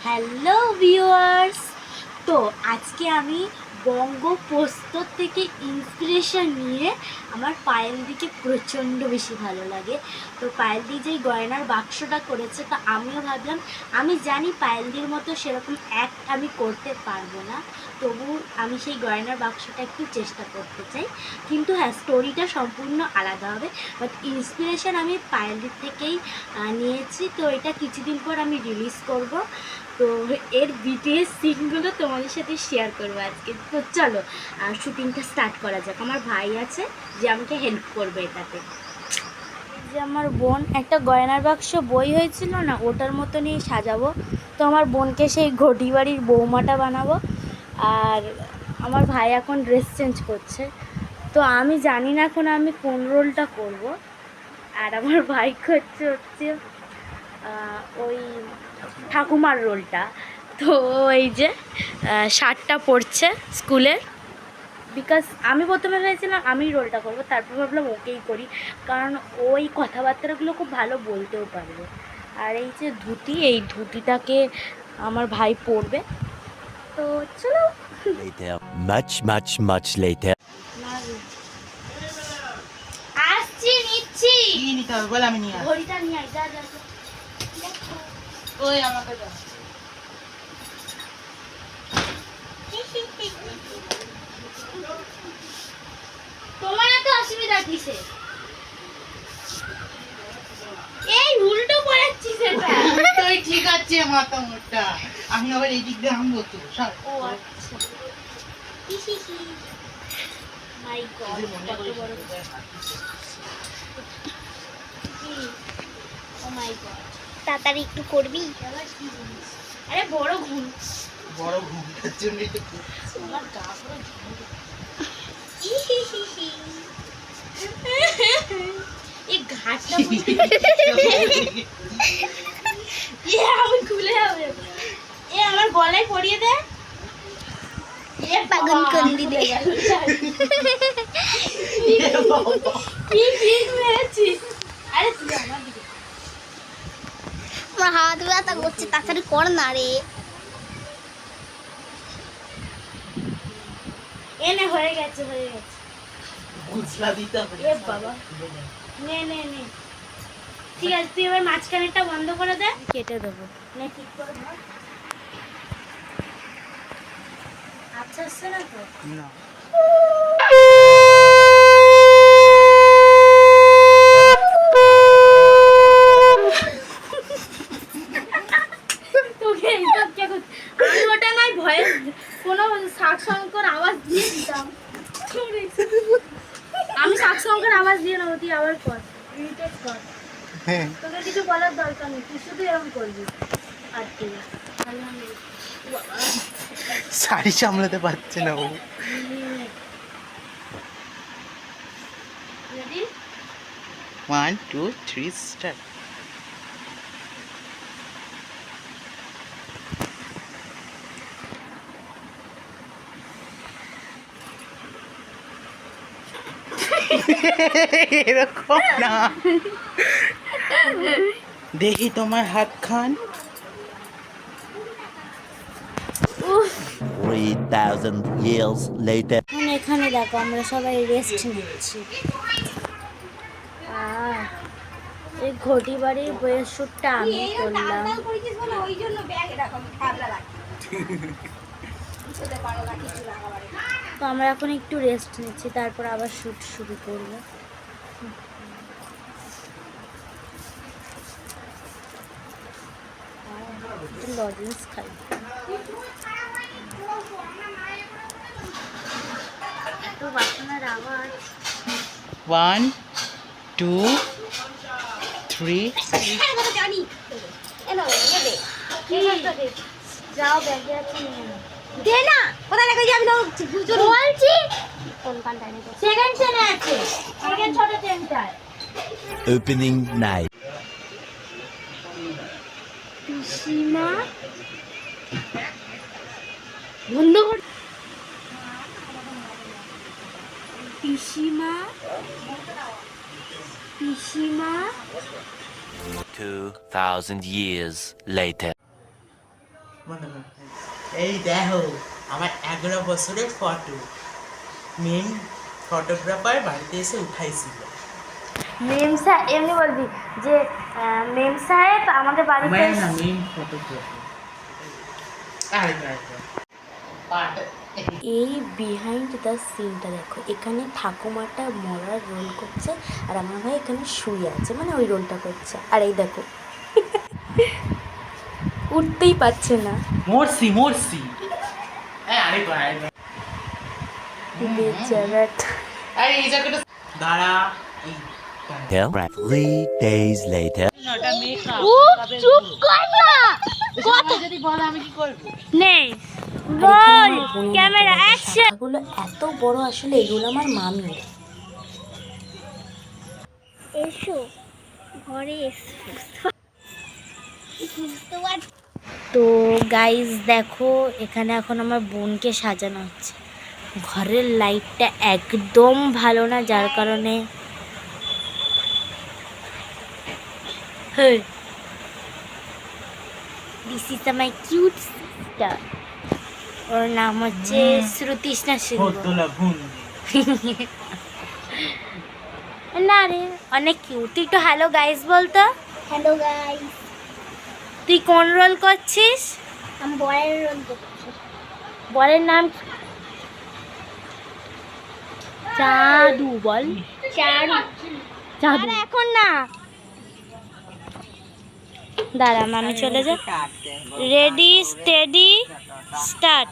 Hello viewers তো আজকে আমি বঙ্গ প্রস্তর থেকে ইন্সপিরেশন নিয়ে আমার পায়েলদিকে প্রচণ্ড বেশি ভালো লাগে। তো পায়েল পায়েলদি যেই গয়নার বাক্সটা করেছে, তো আমিও ভাবলাম, আমি জানি পায়েলদির মতো সেরকম এক আমি করতে পারব না, তবু আমি সেই গয়নার বাক্সটা একটু চেষ্টা করতে চাই। কিন্তু হ্যাঁ স্টোরিটা সম্পূর্ণ আলাদা হবে। বাট ইন্সপিরেশন আমি পায়েলদির থেকেই নিয়েছি। তো এটা কিছুদিন পর আমি রিলিজ করব। তো এর বিটিএস সিনগুলো তোমাদের সাথে শেয়ার করব আজকে। তো চলো শুটিংটা স্টার্ট করা যাক। আমার ভাই আছে, যে আমাকে হেল্প করবে এটাতে। যে আমার বোন, একটা গয়নার বাক্স বই হয়েছিল না, ওটার মতনই সাজাবো। তো আমার বোনকে সেই ঘটি বাড়ির বৌমাটা বানাবো। আর আমার ভাই এখন ড্রেস চেঞ্জ করছে। তো আমি জানি না এখন আমি কোন রোলটা করব। আর আমার ভাই করছে হচ্ছে ওই ঠাকুমার রোলটা তো এই যে শার্টটা পরছে স্কুলের। বিকজ আমি প্রথমে ভেবেছিলাম আমি রোলটা করব তারপর ভাবলাম ওকেই করি। কারণ ওই কথাবার্তাগুলো খুব ভালো বলতেও পারবে। আর এই যে ধুতি এই ধুতিটাকে আমার ভাই পরবে। তো চলো. Much, much, much later. আসছি নিচ্ছি। নিতে হবে বল আমি নিয়ে ঘড়িটা নিয়ে আয় যা যা। ওই আমাকে দাও তোমার এত অসুবিধা এই উল্টো পড়াচ্ছিস এটা। তুই ঠিক আছে মাথা মোটা। আমি আবার এই দিক দিয়ে আনব তো সব ও আচ্ছা। মাই গড কত বড় ও মাই গড। তাড়াতাড়ি একটু করবি? আরে বড় ঘুম। বড় ঘুমটার জন্যই তো আমার গা পুরো এই ঘাটটা এ আমি খুলে যাবে এ আমার গলায় পরিয়ে দে। এ পাগল কন্দি দে। কি ঠিক মেরেছিস আরে তুই আমার দিকে। আমার হাত ব্যথা করছে তাড়াতাড়ি কর না রে। এনে হয়ে গেছে হয়ে গেছে। গুছলা দিতে হবে এ বাবা। নে নে নে। ঠিক আছে তুই এবার মাঝখানেরটা বন্ধ করে দে। কেটে দেবো। নে ঠিক করে ধর। আচ্ছা আসছে না তো? না। ভয়ে কোনো শাক শঙ্কর আওয়াজ দিয়ে দিতাম। আমি শাক আওয়াজ দিয়ে নেব তুই আবার কর। ইমিটেট কর। হ্যাঁ। তোকে কিছু বলার দরকার নেই তুই শুধু এরকম করবি। আর কি। শাড়ি সামলাতে পারছে না ও। রেডি ওয়ান টু থ্রি এরকম না। দেখি তোমার হাত খান 3,000 years later. এখন এখানে দেখো আমরা সবাই রেস্ট নিচ্ছি। এই ঘটি বাড়ির বইয়ের শ্যুটটা আমি করলাম। তো আমরা এখন একটু রেস্ট নিচ্ছি তারপর আবার শ্যুট শুরু করব। লজেন্স খাই। ওয়ান টু থ্রি যাও ব্যাগে আছে। দে না কোথায় রেখে যাবি বলছি কোন কানটায় নেই সেকেন্ড চেনে আছে। সেকেন্ড ছোট চেনটায়। Opening night. পিসিমা? বন্ধ কর পিসিমা? পিসিমা 2,000 years later. এই দেখো আমার এগারো বছরের ফটো মেন ফটোগ্রাফার বাড়িতে এসে উঠাইছিল। মেম সাহেব এমনি বলবি যে আহ, মেম সাহেব আমাদের বাড়িতে না মেন ফটোগ্রাফার এই বিহাইন্ড দ্য সিনটা দেখো এখানে ঠাকুমাটা মরার রোল করছে আর আমার ভাই এখানে শুয়ে আছে মানে ওই রোলটা করছে। আর এই দেখো। উঠতেই পারছে না। মরছি মরছি। এই আরেকবার আরেকবার বেচারাটা। আরে এই জায়গাটা দাঁড়া Three days later. চুপ কর না। যদি বল আমি কি করব? নেই। বল ক্যামেরা অ্যাকশনগুলো এত বড় আসলে এগুলো আমার মামির এসো ঘরে এসো। বুঝতে পারছি। তো গাইজ দেখো এখানে এখন আমার বোনকে সাজানো হচ্ছে। ঘরের লাইটটা একদম ভালো না যার কারণে this is my cute sister ওর নাম হচ্ছে শ্রুতিষ্ণা সিংহ না রে অনেক কিউট তুই একটু হ্যালো গাইজ বলতো। হ্যালো গাইস তুই কোন রোল করছিস? আমি বয়ের রোল করছি। বলের নাম? চাদু বল। চাদু। এখন না। দাঁড়া আমি চলে যা। Ready steady start